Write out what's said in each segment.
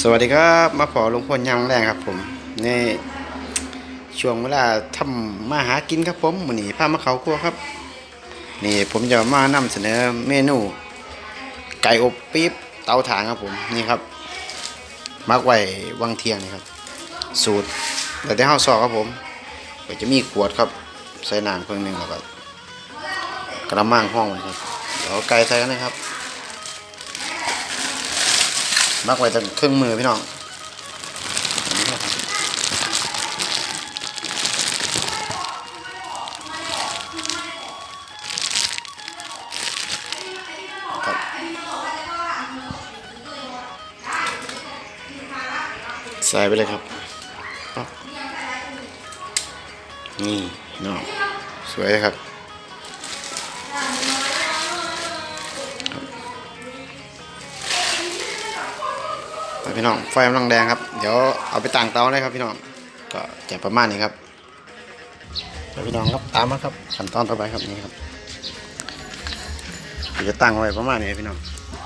สวัสดีครับมาพอลงพลยามแรงครับ ผมในช่วงเวลาทำมาหากินครับผมมื้อนี้พามาเขาครัวครับ นี่ผมจะมานำเสนอเมนู ไก่อบปี๊บเตาถ่านครับผมนี่ครับมักไว้วังเทียงนี่ครับ สูตรแต่ที่เฮาซอกครับผมก็จะมีขวดครับใส่น้ำเครื่องหนึ่งแล้วก็กระมังห้องไว้ครับเดี๋ยวไก่ใส่กันเลยครับ มักไว้ตั้งเครื่องมือพี่น้องครับใส่ไปเลยครับปั๊บนี่น้องสวยเลย ครับพี่น้องไฟกำลังแดงครับ เดี๋ยวเอาไปต่างเตาเลยครับพี่น้อง ก็จะประมาณนี้ครับพี่น้องครับตามมาครับขั้นตอนต่อไปครับนี่ครับจะตั้งไว้ประมาณนี้พี่น้อง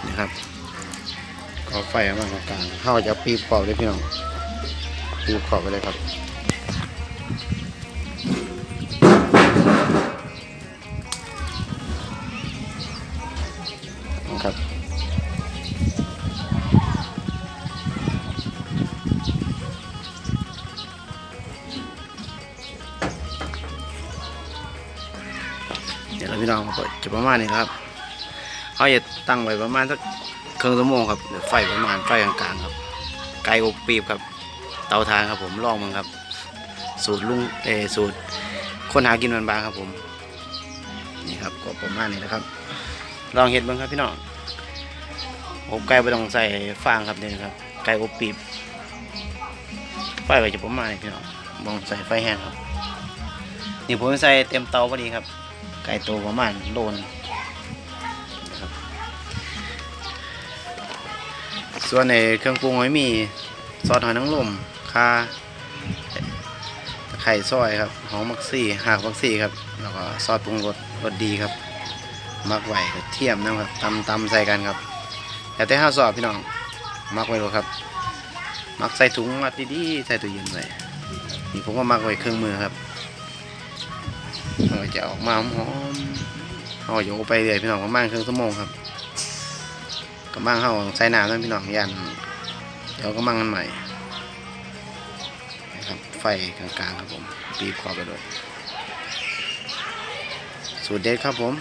นะครับก็ไฟมาตรงกลางเข้าจะปีบขอบเลยพี่น้องปีบขอบไปเลยครับ เดี๋ยวเราพี่น้องก็จะประมาณนี้ครับเขาจะตั้งไว้ประมาณสักครึ่งชั่วโมงครับเดี๋ยวไฟประมาณไฟกลางๆครับ ไก่อบปีบครับ เตาทานครับผมลองมึงครับ สูตรลุงเอสูตรคนหากินบานๆครับผมนี่ครับก็ประมาณนี้นะครับ ลองเห็ดบ้างครับพี่น้องอบไก่ไม่ต้องใส่ฟางครับเนี่นะครับ ไก่อบปีบไฟก็จะประมาณนี้พี่น้องมองใส่ไฟแห้งครับ นี่ผมใส่เต็มเตาพอดีครับ ไก่ตัวประมาณโลนครับ ส่วนในเครื่องปรุงไม่มีซอสหอยนางรมข่าไข่ซอยครับหอมมักซี่หากมักซี่ครับ แล้วก็ซอสปรุงรสรสดีครับ มักไหวกระเทียมนะครับตำตำใส่กันครับแต่แต่ห้าซอสพี่น้องมักไว้ดูครับมักใส่ถุงมัดดีๆใส่ตู้เย็นไว้นี่ผมก็มักไว้เครื่องมือครับ เราจะออกมาหอมเอาโยกไปเรื่อยพี่น้องประมาณครึ่งชั่วโมงครับกำลังเข้าใส่น้ำนั่นพี่น้องยันเดี๋ยวก็มั่งกันใหม่นะครับไฟกลางๆครับผมปีบคอไปด้วยสูตรเด็ดครับผม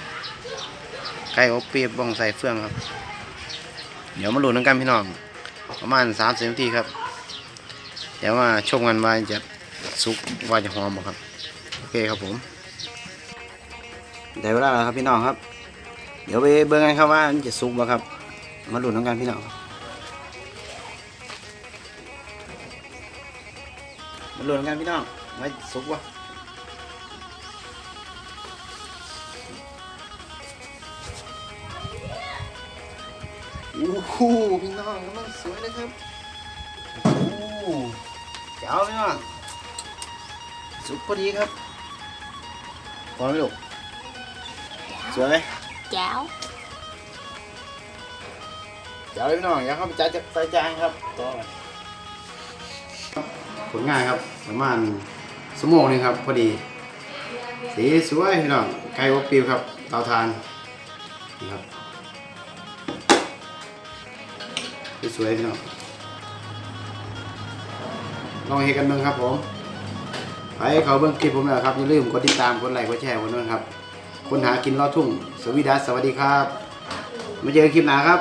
ไก่อบปีบบ้องใส่เฟืองครับ เดี๋ยวมาลุ้นกันพี่น้องประมาณสามสิบนาทีครับ เดี๋ยวมาชมกันว่าจะสุกว่าจะหอมบ่ครับ โอเคครับผม ได้เวลาแล้วครับพี่น้องครับ เดี๋ยวไปเบิ่งกันครับว่ามันจะสุกบ่ครับ มาลุ้นกันพี่น้องมาลุ้นกันพี่น้องว่าสุกบ่โอ้โหพี่น้องกำลังสวยเลยครับโอ้เจ้าพี่น้องสุกพอดีครับพอไหมลูก สวยไหมแจ๋วเดี๋ยวเลยพี่น้องอย่าเข้าไปจัดใส่จานครับต่อไปผลงานครับประมาณสมองหนึงครับพอดี สีสวยพี่น้องไก่อบปิวครับเตาทานนี่ครับสวยๆพี่น้องลองเฮกันเบิ่งครับผมไปเขาเบิ่งคลิปผมแล้วครับอย่าลืมกดติดตามกดไลค์กดแชร์กดด้วยครับ คนหากินลอดทุ่ง สวีดัสสวัสดีครับ มาเจอกันคลิปหน้าครับ